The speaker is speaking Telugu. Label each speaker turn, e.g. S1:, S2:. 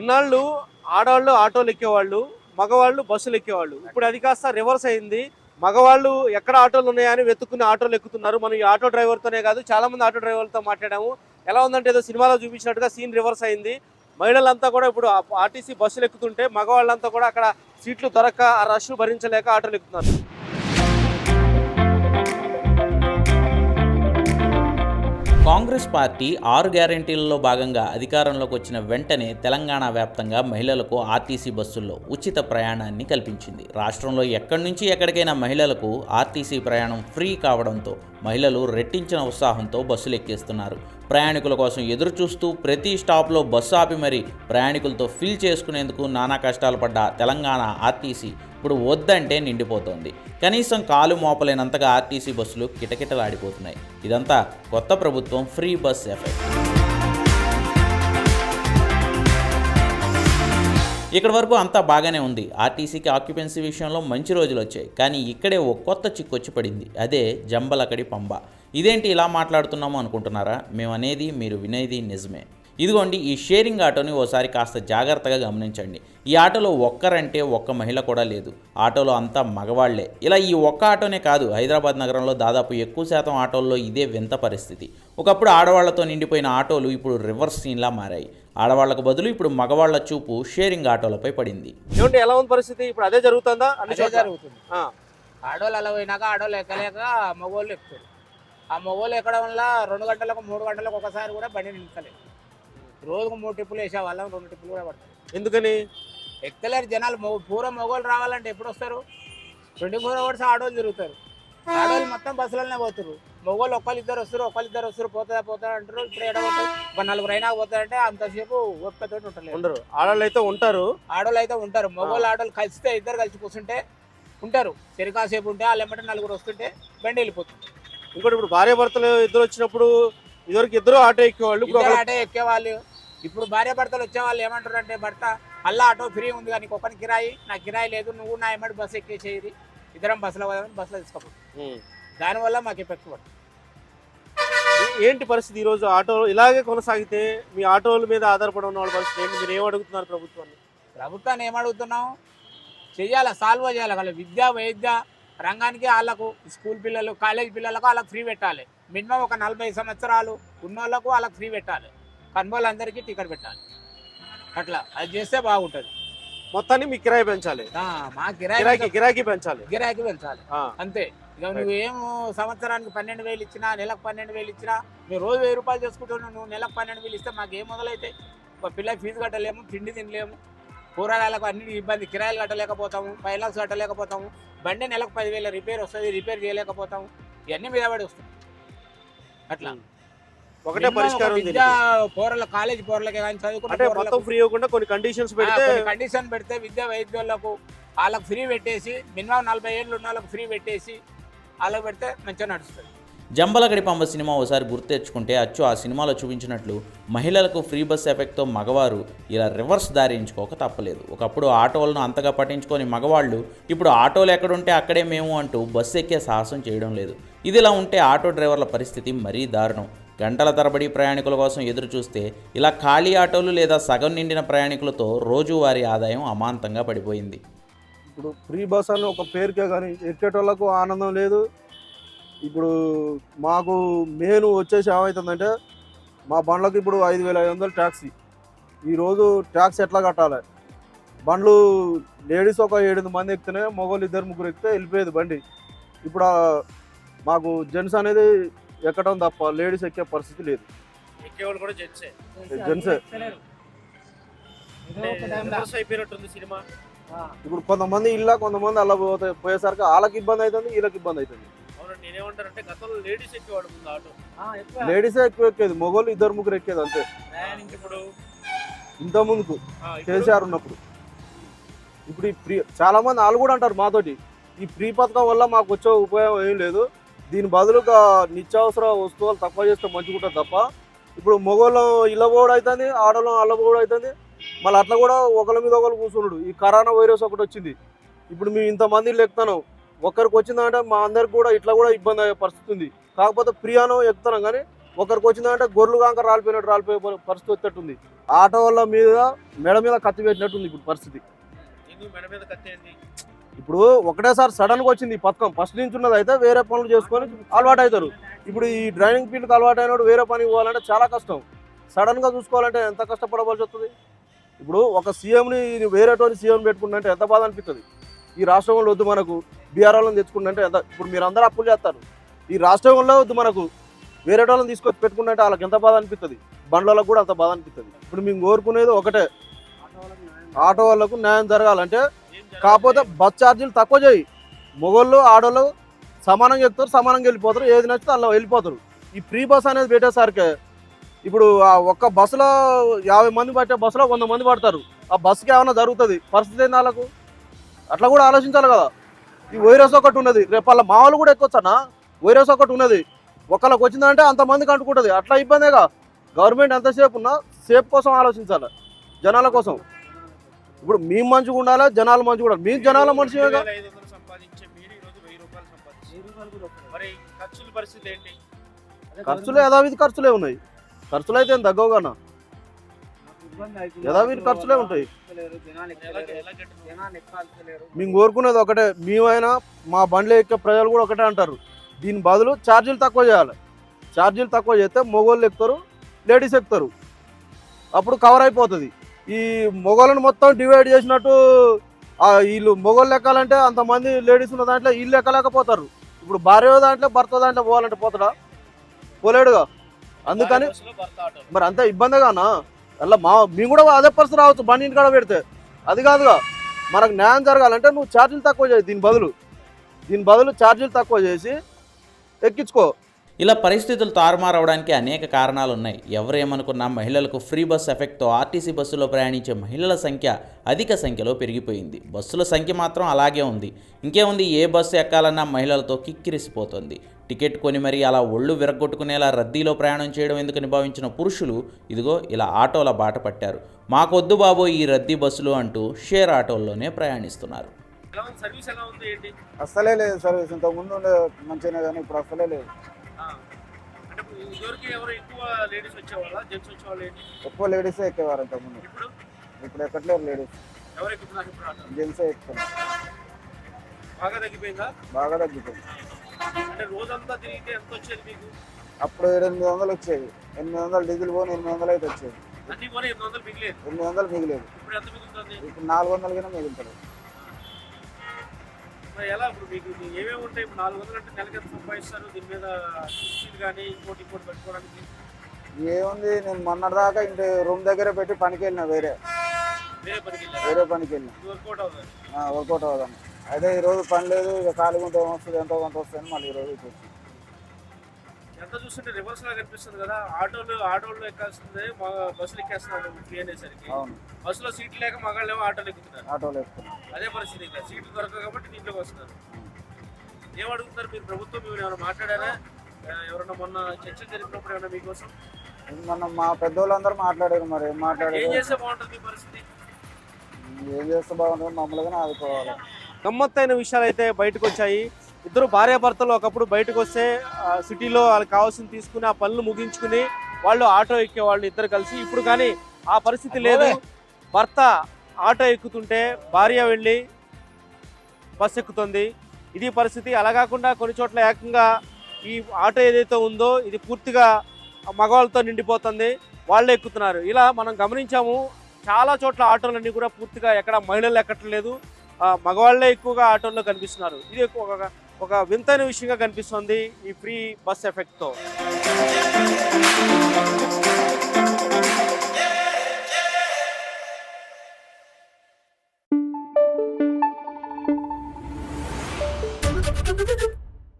S1: ఇన్నాళ్ళు ఆడవాళ్ళు ఆటోలు ఎక్కేవాళ్ళు మగవాళ్ళు బస్సులు ఎక్కేవాళ్ళు. ఇప్పుడు అది కాస్త రివర్స్ అయింది. మగవాళ్ళు ఎక్కడ ఆటోలు ఉన్నాయని వెతుక్కుని ఆటోలు ఎక్కుతున్నారు. మనం ఈ ఆటో డ్రైవర్తోనే కాదు చాలా మంది ఆటో డ్రైవర్లతో మాట్లాడాము. ఎలా ఉందంటే ఏదో సినిమాలో చూపించినట్టుగా సీన్ రివర్స్ అయింది. మహిళలంతా కూడా ఇప్పుడు ఆర్టీసీ బస్సులు ఎక్కుతుంటే మగవాళ్ళంతా కూడా అక్కడ సీట్లు దొరక్క ఆ రష్ భరించలేక ఆటోలు ఎక్కుతున్నారు.
S2: కాంగ్రెస్ పార్టీ ఆరు గ్యారంటీలలో భాగంగా అధికారంలోకి వచ్చిన వెంటనే తెలంగాణ వ్యాప్తంగా మహిళలకు ఆర్టీసీ బస్సుల్లో ఉచిత ప్రయాణాన్ని కల్పించింది. రాష్ట్రంలో ఎక్కడి నుంచి ఎక్కడికైనా మహిళలకు ఆర్టీసీ ప్రయాణం ఫ్రీ కావడంతో మహిళలు రెట్టించిన ఉత్సాహంతో బస్సులు ఎక్కేస్తున్నారు ప్రయాణికుల కోసం ఎదురు చూస్తూ ప్రతి స్టాప్లో బస్సు ఆపి మరీ ప్రయాణికులతో ఫిల్ చేసుకునేందుకు నానా కష్టాలు పడ్డ తెలంగాణ ఆర్టీసీ ఇప్పుడు వద్దంటే నిండిపోతోంది. కనీసం కాలు మోపలేనంతగా ఆర్టీసీ బస్సులు కిటకిటలాడిపోతున్నాయి. ఇదంతా కొత్త ప్రభుత్వం ఫ్రీ బస్ ఎఫెక్ట్. ఇక్కడ వరకు అంతా బాగానే ఉంది. ఆర్టీసీకి ఆక్యుపెన్సీ విషయంలో మంచి రోజులు వచ్చాయి. కానీ ఇక్కడే ఓ కొత్త చిక్కొచ్చి పడింది. అదే జంబలకడి పంబ. ఇదేంటి ఇలా మాట్లాడుతున్నాము అనుకుంటున్నారా? మేము అనేది మీరు వినేది నిజమే. ఇదిగోండి ఈ షేరింగ్ ఆటోని ఓసారి కాస్త జాగ్రత్తగా గమనించండి. ఈ ఆటోలో ఒక్కరంటే ఒక్క మహిళ కూడా లేదు. ఆటోలో అంతా మగవాళ్ళే. ఇలా ఈ ఒక్క ఆటోనే కాదు హైదరాబాద్ నగరంలో దాదాపు ఎక్కువ శాతం ఆటోల్లో ఇదే వింత పరిస్థితి. ఒకప్పుడు ఆడవాళ్ళతో నిండిపోయిన ఆటోలు ఇప్పుడు రివర్స్ సీన్లా మారాయి. ఆడవాళ్ళకు బదులు ఇప్పుడు మగవాళ్ళ చూపు షేరింగ్ ఆటోలపై పడింది.
S1: ఏమంటే ఎలా ఉంది పరిస్థితి? ఇప్పుడు అదే జరుగుతుందా?
S3: అదే? జరుగుతుంది.
S1: ఆ,
S3: ఆడోళ్ళు అలా పోయినాక ఆడోళ్ళు ఎక్కలేక మగవాళ్ళు ఎక్కుతారు. ఆ మగవాళ్ళు ఎక్కడం వల్ల రెండు గంటలకు మూడు గంటలకు ఒకసారి కూడా బండి నిలుస్తలేదు రోజుకు మూడు టిప్పులు వేసే వాళ్ళం రెండు టిప్పులు కూడా పడతాయి.
S1: ఎందుకని?
S3: ఎక్కలేరు జనాలు మొగ పూర్వం మగవాళ్ళు రావాలంటే ఎప్పుడు వస్తారు? ట్వంటీ ఫోర్ అవర్స్ ఆడోళ్ళు తిరుగుతారు. ఆడోళ్ళు మొత్తం బస్సులనే పోతారు మగవాళ్ళు ఒక్కళ్ళు ఇద్దరు వస్తారు ఒకళ్ళు ఇద్దరు వస్తారు పోతా పోతా అంటారు. ఇప్పుడు ఎక్కడ పోతారు? ఒక నలుగురు అయినా పోతారంటే అంతసేపు ఓపికతో ఉంటలేదు
S1: ఉండరు. ఆడవాళ్ళు అయితే ఉంటారు.
S3: ఆడోళ్ళు అయితే ఉంటారు మగవాళ్ళు ఆడోళ్ళు కలిస్తే ఇద్దరు కలిసి కూర్చుంటే ఉంటారు. చెరికాసేపు ఉంటే వాళ్ళు ఎమ్మటే నలుగురు వస్తుంటే బండి వెళ్ళిపోతుంది.
S1: ఇంకోటి ఇప్పుడు భార్య భర్తలు ఇద్దరు వచ్చినప్పుడు ఇదివరకు ఇద్దరు ఆటో ఎక్కేవాళ్ళు
S3: ఆటో ఎక్కేవాళ్ళు. ఇప్పుడు భార్య భర్తలు వచ్చేవాళ్ళు ఏమంటారు అంటే భర్త అల్లా ఆటో ఫ్రీ ఉంది కానీ ఒక్కని కిరాయి నాకు కిరాయి లేదు నువ్వు నా ఎమ్మటి బస్సు ఎక్కేసేది ఇద్దరం బస్సులో పోదామని బస్సులో తీసుకోపోతుంది
S1: ఉం.
S3: దానివల్ల మాకు ఎఫెక్ట్ పడుతుంది
S1: ఏంటి పరిస్థితి ఈ రోజు ఆటో? ఇలాగే కొనసాగితే మీ ఆటోల మీద ఆధారపడి ఉన్న వాళ్ళ పరిస్థితి ఏంటి? మీరు ఏం అడుగుతున్నారు ప్రభుత్వాన్ని?
S3: ప్రభుత్వాన్ని ఏమడుగుతున్నాం? చెయ్యాలి? సాల్వ్ చేయాలి? వాళ్ళ విద్య వైద్య రంగానికి వాళ్ళకు స్కూల్ పిల్లలు కాలేజ్ పిల్లలకు వాళ్ళకి ఫ్రీ పెట్టాలి. మినిమం ఒక నలభై సంవత్సరాలు ఉన్న వాళ్ళకు వాళ్ళకి ఫ్రీ పెట్టాలి. కన్బోళ్ళందరికీ టికెట్ పెట్టాలి. అట్లా. అది చేస్తే బాగుంటుంది.
S1: మొత్తాన్ని మీ కిరాయి పెంచాలి.
S3: ఆ, మా
S1: గిరాకీ
S3: గిరాకీ
S1: గిరాకీ పెంచాలి.
S3: గిరాకీ పెంచాలి.
S1: ఆ,
S3: అంతే. ఇక నువ్వేం సంవత్సరానికి పన్నెండు వేలు ఇచ్చినా నెలకు పన్నెండు వేలు ఇచ్చినా మీరు రోజు వెయ్యి రూపాయలు చేసుకుంటున్నావు నువ్వు నెలకు పన్నెండు వేలు ఇస్తే మాకు ఏం మొదలైతే ఒక పిల్లకి ఫీజు కట్టలేము తిండి తినలేము. కూరగాయలకు అన్ని ఇబ్బంది. కిరాయిలు కట్టలేకపోతాము లాక్స్ కట్టలేకపోతాము. బండి నెలకు పదివేల రిపేర్ వస్తుంది రిపేర్ చేయలేకపోతాము. ఇవన్నీ మీద పడి వస్తుంది అట్లా.
S1: ఒకటే పరిష్కారం ఉంది
S3: విద్యా పోరల కాలేజ్ పోరలకే కానీ పోరలకు-
S1: మొత్తం ఫ్రీ ఇవ్వకుండా కొన్ని కండిషన్స్ పెడితే
S3: కండిషన్ పెడితే విద్యా వైద్యులకు వాళ్ళకి ఫ్రీ పెట్టేసి మినిమం నలభై ఏళ్ళు ఉన్న వాళ్ళకి ఫ్రీ పెట్టేసి వాళ్ళకి పెడితే మంచిగా నడుస్తుంది.
S2: జంబలగడి పంబ సినిమా ఒకసారి గుర్తు తెచ్చుకుంటే అచ్చు ఆ సినిమాలో చూపించినట్లు మహిళలకు ఫ్రీ బస్ ఎఫెక్ట్తో మగవారు ఇలా రివర్స్ దారి ఎంచుకోక తప్పలేదు. ఒకప్పుడు ఆటోలను అంతగా పట్టించుకొని మగవాళ్ళు ఇప్పుడు ఆటోలు ఎక్కడుంటే అక్కడే మేము అంటూ బస్సు ఎక్కే సాహసం చేయడం లేదు. ఇదిలా ఉంటే ఆటో డ్రైవర్ల పరిస్థితి మరీ దారుణం. గంటల తరబడి ప్రయాణికుల కోసం ఎదురు చూస్తే ఇలా ఖాళీ ఆటోలు లేదా సగం నిండిన ప్రయాణికులతో రోజువారీ ఆదాయం అమాంతంగా పడిపోయింది.
S4: ఇప్పుడు ఫ్రీ బస్ అని ఒక పేరుకే కానీ ఎక్కేటోళ్ళకు ఆనందం లేదు. ఇప్పుడు మాకు మెయిన్ వచ్చేసి ఏమవుతుందంటే మా బండ్లకు ఇప్పుడు ఐదు వేల ఐదు వందలు ట్యాక్సీ. ఈరోజు ట్యాక్స్ ఎట్లా కట్టాలి? బండ్లు లేడీస్ ఒక ఏడు మంది ఎక్కితేనే మగవాళ్ళు ఇద్దరు ముగ్గురు ఎక్కితే వెళ్ళిపోయేది బండి. ఇప్పుడు మాకు జెంట్స్ అనేది ఎక్కడం తప్ప లేడీస్ ఎక్కే పరిస్థితి లేదు.
S1: ఎక్కేవాళ్ళు కూడా జెంట్సే
S4: జెంట్సే
S1: రివర్స్ అయిపోయినట్టుంది సినిమా.
S4: ఇప్పుడు కొంతమంది ఇళ్ళ కొంతమంది అలా పోతే పోయేసరికి వాళ్ళకి ఇబ్బంది అవుతుంది వీళ్ళకి ఇబ్బంది అవుతుంది
S1: అవునండి నేనేమంటారంటే గతంలో లేడీస్ ఎక్కేవాడు ముందు ఆటో.
S4: లేడీసే ఎక్కువ ఎక్కేది మొగోళ్ళు ఇద్దరు ముగ్గురు ఎక్కేది అంతే.
S1: ఇప్పుడు
S4: ఇంత ముందుకు కేసీఆర్ ఉన్నప్పుడు. ఇప్పుడు ఈ ఫ్రీ చాలా మంది వాళ్ళు కూడా అంటారు మాతోటి ఈ ఫ్రీ పథకం వల్ల మాకు వచ్చే ఉపయోగం ఏం లేదు. దీని బదులుగా నిత్యావసర వస్తువులు తక్కువ చేస్తే మంచిగుంటుంది తప్ప ఇప్పుడు మగవాళ్ళం ఇళ్ళ పోవడం అవుతుంది ఆడవాళ్ళం అల్ల పోవడం అవుతుంది మళ్ళీ అట్లా కూడా ఒకరి మీద ఒకరు కూర్చున్నాడు ఈ కరోనా వైరస్ ఒకటి వచ్చింది. ఇప్పుడు మేము ఇంతమంది ఇల్లు ఎక్కుతున్నాం ఒకరికి వచ్చిందంటే మా అందరికి కూడా ఇట్లా కూడా ఇబ్బంది అయ్యే పరిస్థితి ఉంది. కాకపోతే ప్రియానో ఎక్కుతున్నాం కానీ ఒకరికి వచ్చిందంటే గొర్రెలు కాక రాలిపోయినట్టు రాలిపోయే పరిస్థితి వచ్చేటట్టుంది. ఆటో వాళ్ళ మీద మెడ మీద కత్తి పెట్టినట్టుంది ఇప్పుడు పరిస్థితి. ఇప్పుడు ఒకటేసారి సడన్గా వచ్చింది ఈ పథకం. ఫస్ట్ నుంచి ఉన్నది అయితే వేరే పనులు చేసుకొని అలవాటు అవుతారు ఇప్పుడు ఈ డ్రైవింగ్ ఫీల్డ్కి అలవాటు అయినప్పుడు వేరే పనికి పోవాలంటే చాలా కష్టం. సడన్గా చూసుకోవాలంటే ఎంత కష్టపడవలసి వస్తుంది? ఇప్పుడు ఒక సీఎంని వేరేటువంటి సీఎం పెట్టుకుంటే ఎంత బాధ అనిపిస్తుంది ఈ రాష్ట్రంలో వద్దు మనకు. బీఆర్ వాళ్ళని తెచ్చుకుంటే ఎంత? ఇప్పుడు మీరు అందరూ అప్పులు చేస్తారు. ఈ రాష్ట్రంలో వద్దు మనకు. వేరే వాళ్ళని తీసుకొచ్చి పెట్టుకుంటే వాళ్ళకి ఎంత బాధ అనిపిస్తుంది బండ్లకు కూడా అంత బాధ అనిపిస్తుంది ఇప్పుడు మేము కోరుకునేది ఒకటే. ఆటో వాళ్ళకు న్యాయం జరగాలంటే కాకపోతే బస్ ఛార్జీలు తక్కువ చేయి. మొగోళ్ళు ఆడోళ్ళు సమానంగా ఎక్కుతారు సమానంగా వెళ్ళిపోతారు. ఏది నచ్చితే అలా వెళ్ళిపోతారు. ఈ ఫ్రీ బస్ అనేది పెట్టేసరికి ఇప్పుడు ఆ ఒక్క బస్సులో యాభై మంది పట్టే బస్సులో వంద మంది పడతారు. ఆ బస్సుకి ఏమైనా జరుగుతుంది? పరిస్థితి ఏంది వాళ్ళకు? అట్లా కూడా ఆలోచించాలి కదా. ఈ వైరస్ ఒకటి ఉన్నది. రేపు వాళ్ళ మామూలు కూడా ఎక్కొచ్చనా వైరస్ ఒకటి ఉన్నది. ఒకళ్ళకి వచ్చిందంటే అంతమందికి అంటుకుంటుంది. అట్లా ఇబ్బందేగా గవర్నమెంట్ ఎంతసేపు ఉన్నా సేఫ్ కోసం ఆలోచించాలి. జనాల కోసం. ఇప్పుడు మేము మంచిగా ఉండాలి? జనాలు మంచిగా ఉండాలి? మేము జనాల మనిషిగా
S1: మరి ఖర్చుల
S4: యథావిధి ఖర్చులే ఉన్నాయి. ఖర్చులు అయితే ఏం తగ్గవు కన్నా. యథావిధి ఖర్చులే ఉంటాయి? మేము కోరుకునేది ఒకటే. మేమైనా మా బండ్లు ఎక్కే ప్రజలు కూడా ఒకటే అంటారు. దీని బదులు ఛార్జీలు తక్కువ చేయాలి. ఛార్జీలు తక్కువ చేస్తే మొగోళ్ళు ఎక్కుతారు లేడీస్ ఎక్కుతారు. అప్పుడు కవర్ అయిపోతుంది. ఈ మొగోళ్ళని మొత్తం డివైడ్ చేసినట్టు వీళ్ళు మొగోళ్ళు ఎక్కాలంటే అంతమంది లేడీస్ ఉన్న దాంట్లో వీళ్ళు ఎక్కలేకపోతారు ఇప్పుడు భార్య దాంట్లో భర్త దాంట్లో పోవాలంటే పోతాడా? పోలేడుగా. అందుకని మరి అంత ఇబ్బందిగానా? అలా మా మేము కూడా అదే పరిస్థితి రావచ్చు బండి ఇంటికాడ పెడితే. అది కాదుగా. మనకు న్యాయం జరగాలంటే నువ్వు ఛార్జీలు తక్కువ చేయి దీని బదులు. దీని బదులు ఛార్జీలు తక్కువ చేసి ఎక్కించుకో.
S2: ఇలా పరిస్థితులు తారుమారవడానికి అనేక కారణాలు ఉన్నాయి ఎవరేమనుకున్నా మహిళలకు ఫ్రీ బస్ ఎఫెక్ట్తో ఆర్టీసీ బస్సులో ప్రయాణించే మహిళల సంఖ్య అధిక సంఖ్యలో పెరిగిపోయింది. బస్సుల సంఖ్య మాత్రం అలాగే ఉంది. ఇంకేముంది ఏ బస్సు ఎక్కాలన్నా మహిళలతో కిక్కిరిసిపోతుంది. టికెట్ కొని మరీ అలా ఒళ్ళు విరగొట్టుకునేలా రద్దీలో ప్రయాణం చేయడం ఎందుకని భావించిన పురుషులు ఇదిగో ఇలా ఆటోల బాట పట్టారు. మాకొద్దు బాబో ఈ రద్దీ బస్సులు అంటూ షేర్ ఆటోల్లోనే ప్రయాణిస్తున్నారు.
S1: సర్వీస్ ఎలా ఉంది ఏంటి?
S5: అస్సలే లేదు సర్వీస్ ఇంతకు ముందు ఉండే మంచిగానే కానీ ఇప్పుడు అస్సలే లేదు.
S1: ఎక్కువ లేడీస్
S5: ఎక్కేవారు ఇంతకు ముందు
S1: ఇప్పుడు?
S5: ఇప్పుడు ఎక్కట్లేరు లేడీస్ జెంట్సే ఎక్కుతున్నారు
S1: బాగా తగ్గిపోయిందా?
S5: బాగా తగ్గిపోయింది.
S1: అంటే రోజంతా తిరిగితే ఎంత వచ్చేది మీకు?
S5: అప్పుడు ఎనిమిది వందలు వచ్చేది ఎనిమిది వందలు డీజిల్ పోని ఎనిమిది వందలు అయితే వచ్చేది
S1: ఎనిమిది వందలు మిగిలేదు.
S5: ఎనిమిది వందలు మిగిలేదు.
S1: ఇప్పుడు ఎంత మిగులుతుంది?
S5: ఇప్పుడు నాలుగు వందలు కింద మిగులుతుంది.
S1: మరి ఎలా ఇప్పుడు మీకు ఏమేమి ఉంటాయి? ఇప్పుడు నాలుగు వందలు అంటే నెలకి ఎంత సంపాదిస్తారు? దీని మీద కుర్చీలు కానీ ఇంకోటి ఇంకోటి పెట్టుకోవడానికి?
S5: ఏముంది? నేను మొన్నటిదాకా ఇంటి రూమ్ దగ్గరే పెట్టి పనికి వెళ్ళిన వేరే.
S1: వేరే పనికి వెళ్ళారు
S5: వేరే పనికి వెళ్ళిన
S1: ఇది వర్కౌట్ అవుతుంది
S5: వర్కౌట్ అవ్వదని అదే ఈరోజు పని లేదు ఇక ఖాళీగా ఉంటే ఏమొస్తుంది ఎంతో కొంత వస్తుంది మళ్ళీ ఈరోజు ఇటు వచ్చింది
S1: ఎంత చూస్తుంటే రివర్స్ లా కనిపిస్తుంది కదా. ఆటోలు ఆటోలు ఎక్కాల్సిందే బస్సులు ఎక్కేస్తున్నారు ఫ్రీ అనేసరికి
S5: అవును.
S1: బస్సులో సీట్లు లేక మగాళ్ళు ఏమో ఆటోలు ఎక్కుతున్నారు.
S5: ఆటోలో ఎక్కుతున్నాం
S1: అదే పరిస్థితి ఇక్కడ. సీట్లు దొరకదు కాబట్టి దీంట్లోకి వస్తున్నారు. ఏం అడుగుతున్నారు మీరు ప్రభుత్వం? మీరు ఏమైనా మాట్లాడారా? ఆ, ఎవరైనా మొన్న చర్చలు జరిగినప్పుడు ఏమైనా మీకోసం?
S5: మనం మా పెద్దోళ్ళందరూ మాట్లాడారు మరి. ఏం
S1: ఏం
S5: మాట్లాడారు
S1: చేస్తే బాగుంటుంది పరిస్థితి?
S5: ఏం చేస్తే బాగుంటుంది? మమ్మల్ని ఆదుకోవాలి
S1: గమ్మత్తైన విషయాలు అయితే బయటకు వచ్చాయి. ఇద్దరు భార్యాభర్తలు ఒకప్పుడు బయటకు వస్తే ఆ, సిటీలో వాళ్ళకి కావాల్సింది తీసుకుని ఆ పనులు ముగించుకుని వాళ్ళు ఆటో ఎక్కే వాళ్ళు ఇద్దరు కలిసి. ఇప్పుడు కానీ ఆ పరిస్థితి లేదు. భర్త ఆటో ఎక్కుతుంటే భార్య వెళ్ళి బస్సు ఎక్కుతుంది. ఇది పరిస్థితి. అలా కాకుండా కొన్ని చోట్ల ఏకంగా ఈ ఆటో ఏదైతే ఉందో ఇది పూర్తిగా మగవాళ్ళతో నిండిపోతుంది. వాళ్ళే ఎక్కుతున్నారు. ఇలా మనం గమనించాము. చాలా చోట్ల ఆటోలన్నీ కూడా పూర్తిగా ఎక్కడ మహిళలు ఎక్కట్లేదు. ఆ, మగవాళ్ళే ఎక్కువగా ఆటోల్లో కనిపిస్తున్నారు. ఇది ఒక ఒక వింతైన విషయంగా కనిపిస్తుంది ఈ ఫ్రీ బస్ ఎఫెక్ట్తో.